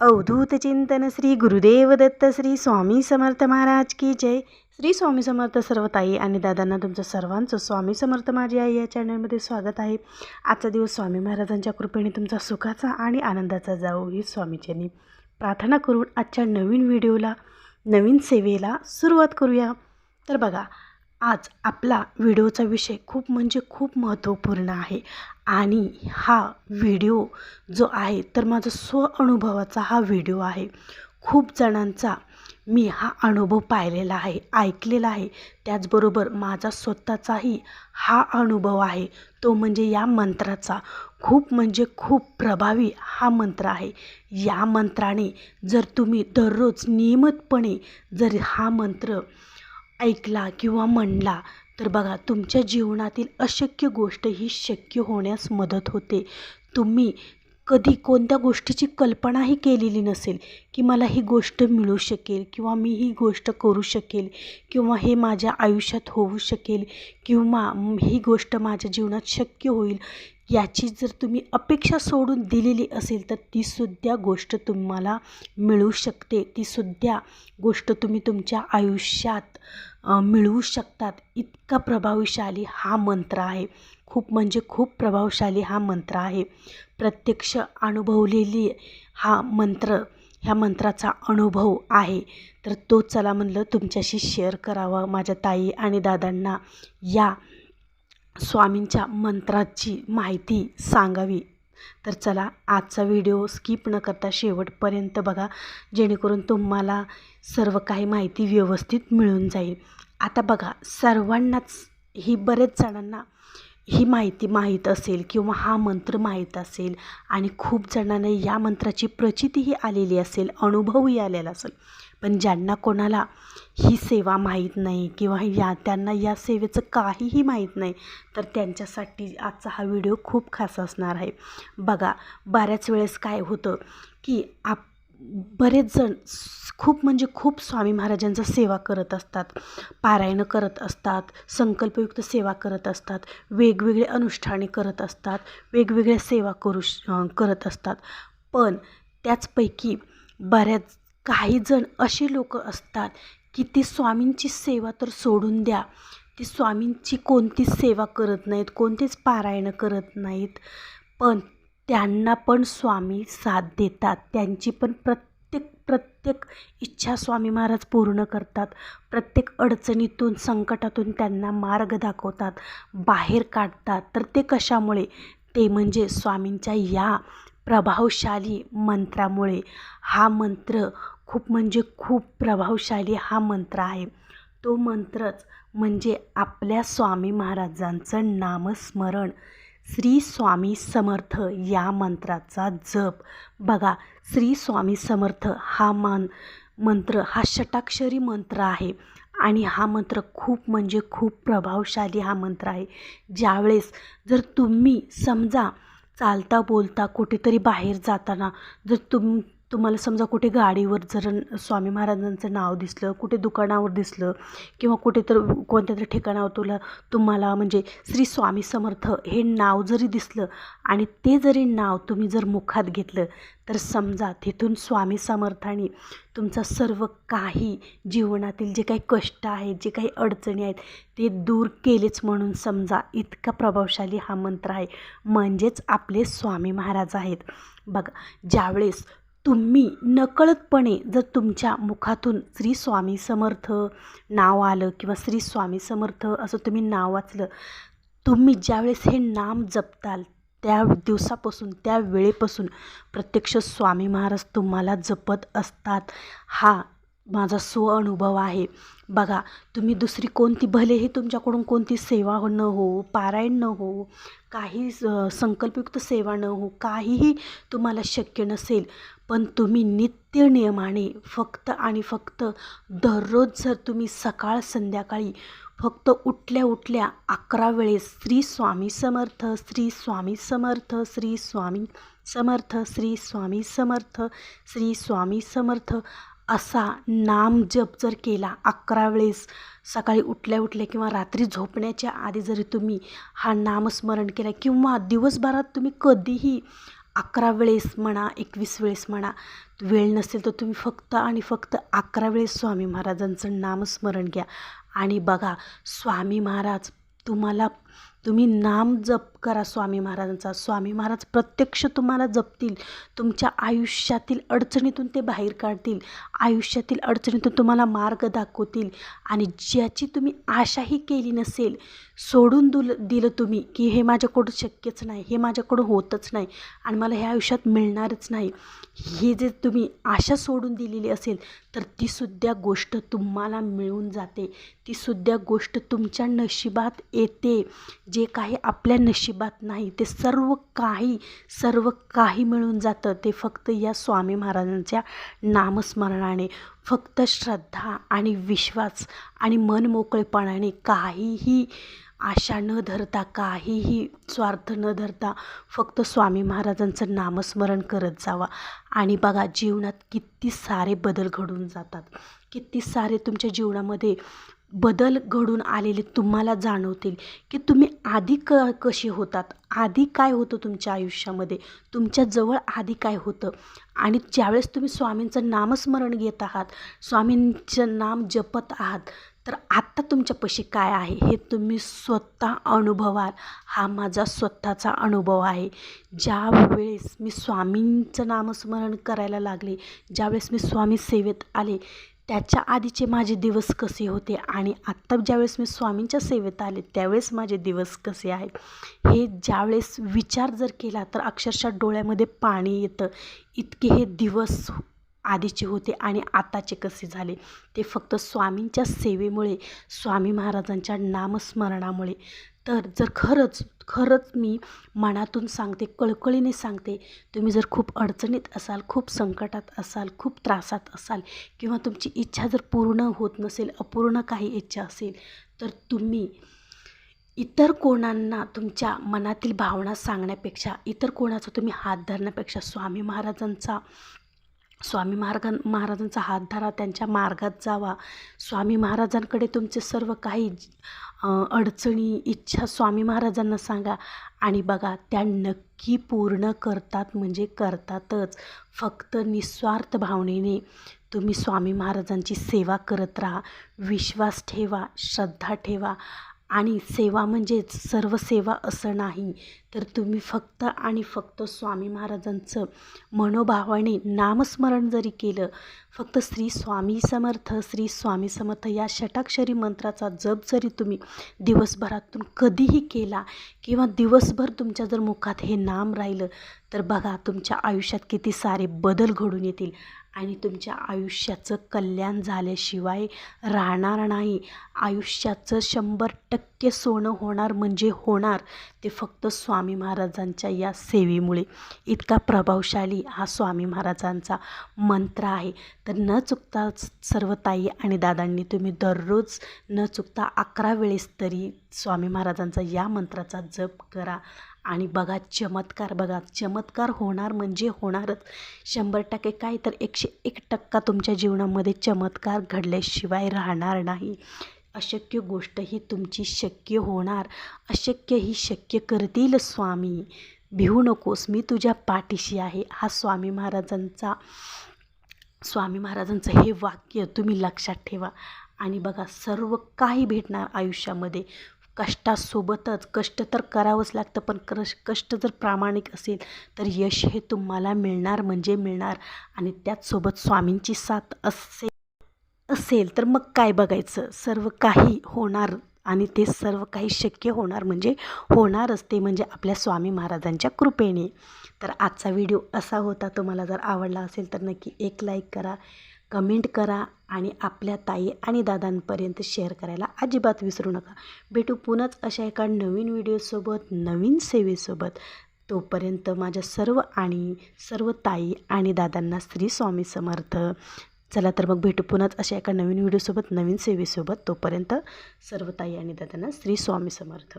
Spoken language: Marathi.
अवधूत चिंतन श्री गुरुदेव दत्त श्री स्वामी समर्थ महाराज की जय. श्री स्वामी समर्थ सर्व ताई आणि दादांना तुमचं सर्वांचं स्वामी समर्थ माझी आई या चॅनलमध्ये स्वागत आहे. आजचा दिवस स्वामी महाराजांच्या कृपेने तुमचा सुखाचा आणि आनंदाचा जाऊ ही स्वामीजींनी प्रार्थना करून आजच्या नवीन व्हिडिओला नवीन सेवेला सुरुवात करूया. तर बघा आज आपला व्हिडिओचा विषय खूप म्हणजे खूप महत्त्वपूर्ण आहे. आणि हा व्हिडिओ जो आहे तर माझा स्व अनुभवाचा हा व्हिडिओ आहे. खूप जणांचा मी हा अनुभव पाहिलेला आहे ऐकलेला आहे. त्याचबरोबर माझा स्वतःचाही हा अनुभव आहे. तो म्हणजे या मंत्राचा. खूप म्हणजे खूप प्रभावी हा मंत्र आहे. या मंत्राने जर तुम्ही दररोज नियमितपणे जर हा मंत्र ऐकला किंवा म्हणला तर बघा तुमच्या जीवनातील अशक्य गोष्ट ही शक्य होण्यास मदत होते. तुम्ही कधी कोणत्या गोष्टीची कल्पनाही केलेली नसेल की मला ही गोष्ट मिळू शकेल किंवा मी ही गोष्ट करू शकेल किंवा हे माझ्या आयुष्यात होऊ शकेल किंवा ही गोष्ट माझ्या जीवनात शक्य होईल याची जर तुम्ही अपेक्षा सोडून दिलेली असेल तर तीसुद्धा गोष्ट तुम्हाला मिळू शकते. तीसुद्धा गोष्ट तुम्ही तुमच्या आयुष्यात मिळवू शकतात. इतका प्रभावशाली हा मंत्र आहे. खूप म्हणजे खूप प्रभावशाली हा मंत्र आहे. प्रत्यक्ष अनुभवलेली हा मंत्र ह्या मंत्राचा अनुभव आहे. तर तो चला म्हणलं तुमच्याशी शेअर करावा माझ्या ताई आणि दादांना. या स्वामींच्या मंत्राची माहिती सांगावी. तर चला आजचा व्हिडिओ स्किप न करता शेवटपर्यंत बघा जेणेकरून तुम्हाला सर्व काही माहिती व्यवस्थित मिळून जाईल. आता बघा सर्वांनाच ही बरेच जणांना ही माहिती माहीत असेल किंवा हा मंत्र माहीत असेल आणि खूप जणांना या मंत्राची प्रचितीही आलेली असेल अनुभवही आलेला असेल. पण ज्यांना कोणाला ही सेवा माहीत नाही किंवा या त्यांना या सेवेचं काहीही माहीत नाही तर त्यांच्यासाठी आजचा हा व्हिडिओ खूप खास असणार आहे. बघा बऱ्याच वेळेस काय होतं की आप बरेच जण खूप म्हणजे खूप स्वामी महाराजांचा सेवा करत असतात पारायणं करत असतात संकल्पयुक्त सेवा करत असतात वेगवेगळे अनुष्ठाने करत असतात वेगवेगळ्या सेवा करू करत असतात. पण त्याचपैकी बऱ्याच काही जण असे लोक असतात की ती स्वामींची सेवा तर सोडून द्या. ती स्वामींची कोणतीच सेवा करत नाहीत कोणतीच पारायणं करत नाहीत. पण त्यांना पण स्वामी साथ देतात. त्यांची पण प्रत्येक प्रत्येक इच्छा स्वामी महाराज पूर्ण करतात. प्रत्येक अडचणीतून संकटातून त्यांना मार्ग दाखवतात बाहेर काढतात. तर ते कशामुळे? ते म्हणजे स्वामींच्या या प्रभावशाली मंत्रामुळे हा मंत्र खूप म्हणजे खूप प्रभावशाली हा मंत्र आहे. तो मंत्रच म्हणजे आपल्या स्वामी महाराजांचं नामस्मरण. श्री स्वामी समर्थ या मंत्राचा जप. बघा श्री स्वामी समर्थ हा मान मंत्र हा षटाक्षरी मंत्र आहे. आणि हा मंत्र खूप म्हणजे खूप प्रभावशाली हा मंत्र आहे. ज्यावेळेस जर तुम्ही समजा चालता बोलता कुठेतरी बाहेर जाताना जर तुम तुम्हाला समजा कुठे गाडीवर जर स्वामी महाराजांचं नाव दिसलं कुठे दुकानावर दिसलं किंवा कुठे तर कोणत्या तरी ठिकाणावर तुला तुम्हाला म्हणजे श्री स्वामी समर्थ हे नाव जरी दिसलं आणि ते जरी नाव तुम्ही जर मुखात घेतलं तर समजा तिथून स्वामी समर्थाने तुमचा सर्व काही जीवनातील जे काही कष्ट आहेत जे काही अडचणी आहेत ते दूर केलेच म्हणून समजा इतका प्रभावशाली हा मंत्र आहे. म्हणजेच आपले स्वामी महाराज आहेत. बघा ज्यावेळेस तुम्ही नकळतपणे जर तुमच्या मुखातून श्री स्वामी समर्थ नाव आलं किंवा श्री स्वामी समर्थ असं तुम्ही नाव वाचलं तुम्ही ज्यावेळेस हे नाम जपताल त्या दिवसापासून त्या वेळेपासून प्रत्यक्ष स्वामी महाराज तुम्हाला जपत असतात. हा माझा स्व अनुभव आहे. बघा तुम्ही दुसरी कोणती भलेही तुमच्याकडून कोणती सेवा न हो पारायण न हो काही संकल्पयुक्त सेवा न हो काहीही तुम्हाला शक्य नसेल पण तुम्ही नित्य नियमाने फक्त आणि फक्त दररोज जर तुम्ही सकाळ संध्याकाळी फक्त उठल्या उठल्या अकरा वेळेस श्री स्वामी समर्थ श्री स्वामी समर्थ श्री स्वामी समर्थ श्री स्वामी समर्थ श्री स्वामी समर्थ असा नाम जप जर केला अकरा वेळेस सकाळी उठल्या उठल्या किंवा रात्री झोपण्याच्या आधी जरी तुम्ही हा नामस्मरण केला किंवा दिवसभरात तुम्ही कधीही अकरा वेळेस म्हणा एकवीस वेळेस म्हणा वेळ नसेल तर तुम्ही फक्त आणि फक्त अकरा वेळेस स्वामी महाराजांचं नामस्मरण घ्या. आणि बघा स्वामी महाराज तुम्हाला तुम्ही नाम जप करा स्वामी महाराजांचा. स्वामी महाराज प्रत्यक्ष तुम्हाला जपतील. तुमच्या आयुष्यातील अडचणीतून ते बाहेर काढतील. आयुष्यातील अडचणीतून तुम्हाला मार्ग दाखवतील. आणि ज्याची तुम्ही आशाही केली नसेल सोडून दुल दिलं तुम्ही की हे माझ्याकडून शक्यच नाही हे माझ्याकडून होतच नाही आणि मला हे आयुष्यात मिळणारच नाही. हे जे तुम्ही आशा सोडून दिलेली असेल तर तीसुद्धा गोष्ट तुम्हाला मिळून जाते. तीसुद्धा गोष्ट तुमच्या नशिबात येते. जे काही आपल्या नशिबात नाही ते सर्व काही सर्व काही मिळून जातं. ते फक्त या स्वामी महाराजांच्या नामस्मरणाने. फक्त श्रद्धा आणि विश्वास आणि मन मोकळेपणाने काहीही आशा न धरता काहीही स्वार्थ न धरता फक्त स्वामी महाराजांचं नामस्मरण करत जावा. आणि बघा जीवनात किती सारे बदल घडून जातात. किती सारे तुमच्या जीवनामध्ये बदल घडून आलेले तुम्हाला जाणवतील की तुम्ही आधी क कसे होतात? आधी काय होतं तुमच्या आयुष्यामध्ये? तुमच्याजवळ आधी काय होतं? आणि ज्यावेळेस तुम्ही स्वामींचं नामस्मरण घेत आहात स्वामींचं नाम जपत आहात तर आत्ता तुमच्यापाशी काय आहे? हे तुम्ही स्वतः अनुभवाल. हा माझा स्वतःचा अनुभव आहे. ज्यावेळेस मी स्वामींचं नामस्मरण करायला लागले ज्यावेळेस मी स्वामी सेवेत आले त्याच्या आधीचे माझे दिवस कसे होते आणि आत्ता ज्यावेळेस मी स्वामींच्या सेवेत आले त्यावेळेस माझे दिवस कसे आहेत? हे ज्यावेळेस विचार जर केला तर अक्षरशः डोळ्यामध्ये पाणी येतं. इतके हे दिवस आधीचे होते आणि आताचे कसे झाले? ते फक्त स्वामींच्या सेवेमुळे स्वामी महाराजांच्या नामस्मरणामुळे. तर जर खरंच खरंच मी मनातून सांगते कळकळीने सांगते तुम्ही जर खूप अडचणीत असाल खूप संकटात असाल खूप त्रासात असाल किंवा तुमची इच्छा जर पूर्ण होत नसेल अपूर्ण काही इच्छा असेल तर तुम्ही इतर कोणांना तुमच्या मनातील भावना सांगण्यापेक्षा इतर कोणाचा तुम्ही हात धरण्यापेक्षा स्वामी महाराजांचा स्वामी महाराजां महाराजांचा हात धरा त्यांच्या मार्गात जावा. स्वामी महाराजांकडे तुमचे सर्व काही अडचणी इच्छा स्वामी महाराजांना सांगा. आणि बघा त्या नक्की पूर्ण करतात म्हणजे करतातच. फक्त निस्वार्थ भावनेने तुम्ही स्वामी महाराजांची सेवा करत राहा. विश्वास ठेवा श्रद्धा ठेवा. आणि सेवा म्हणजेच सर्व सेवा असं नाही. तर तुम्ही फक्त आणि फक्त स्वामी महाराजांचं मनोभावाने नामस्मरण जरी केलं फक्त श्री स्वामी समर्थ श्री स्वामी समर्थ या षटाक्षरी मंत्राचा जप जरी तुम्ही दिवसभरातून कधीही केला किंवा दिवसभर तुमच्या जर मुखात हे नाम राहिलं तर बघा तुमच्या आयुष्यात किती सारे बदल घडून येतील. आणि तुमच्या आयुष्याचं कल्याण झाल्याशिवाय राहणार नाही. आयुष्याचं शंभर टक्के सोनं होणार म्हणजे होणार ते फक्त स्वामी महाराजांच्या या सेवेमुळे. इतका प्रभावशाली हा स्वामी महाराजांचा मंत्र आहे. तर न चुकता सर्व ताई आणि दादांनी तुम्ही दररोज न चुकता अकरा वेळेस तरी स्वामी महाराजांचा या मंत्राचा जप करा. आणि बघा चमत्कार बघा चमत्कार होणार म्हणजे होणारच. शंभर टक्के काय तर एकशे एक टक्का तुमच्या जीवनामध्ये चमत्कार घडल्याशिवाय राहणार नाही. अशक्य गोष्ट ही तुमची शक्य होणार. अशक्य ही शक्य करतील स्वामी. भिवू नकोस मी तुझ्या पाठीशी आहे. हा स्वामी महाराजांचा स्वामी महाराजांचं हे वाक्य तुम्ही लक्षात ठेवा. आणि बघा सर्व काही भेटणार आयुष्यामध्ये. कष्टासोबतच कष्ट तर करावंच लागतं पण क्रश कष्ट जर प्रामाणिक असेल तर यश हे तुम्हाला मिळणार म्हणजे मिळणार आणि त्याचसोबत स्वामींची साथ असेल असेल तर मग काय बघायचं? सर्व काही होणार आणि ते सर्व काही शक्य होणार म्हणजे होणारच ते म्हणजे आपल्या स्वामी महाराजांच्या कृपेने. तर आजचा व्हिडिओ असा होता. तुम्हाला जर आवडला असेल तर नक्की एक लाईक करा. कमेंट करा आणि आपल्या ताई आणि दादांपर्यंत शेअर करायला अजिबात विसरू नका. भेटू पुन्हाच अशा एका नवीन व्हिडिओसोबत नवीन सेवेसोबत. तोपर्यंत माझ्या सर्व आणि सर्व ताई आणि दादांना श्री स्वामी समर्थ. चला तर मग भेटू पुन्हाच अशा एका नवीन व्हिडिओसोबत नवीन सेवेसोबत. तोपर्यंत सर्व ताई आणि दादांना श्री स्वामी समर्थ.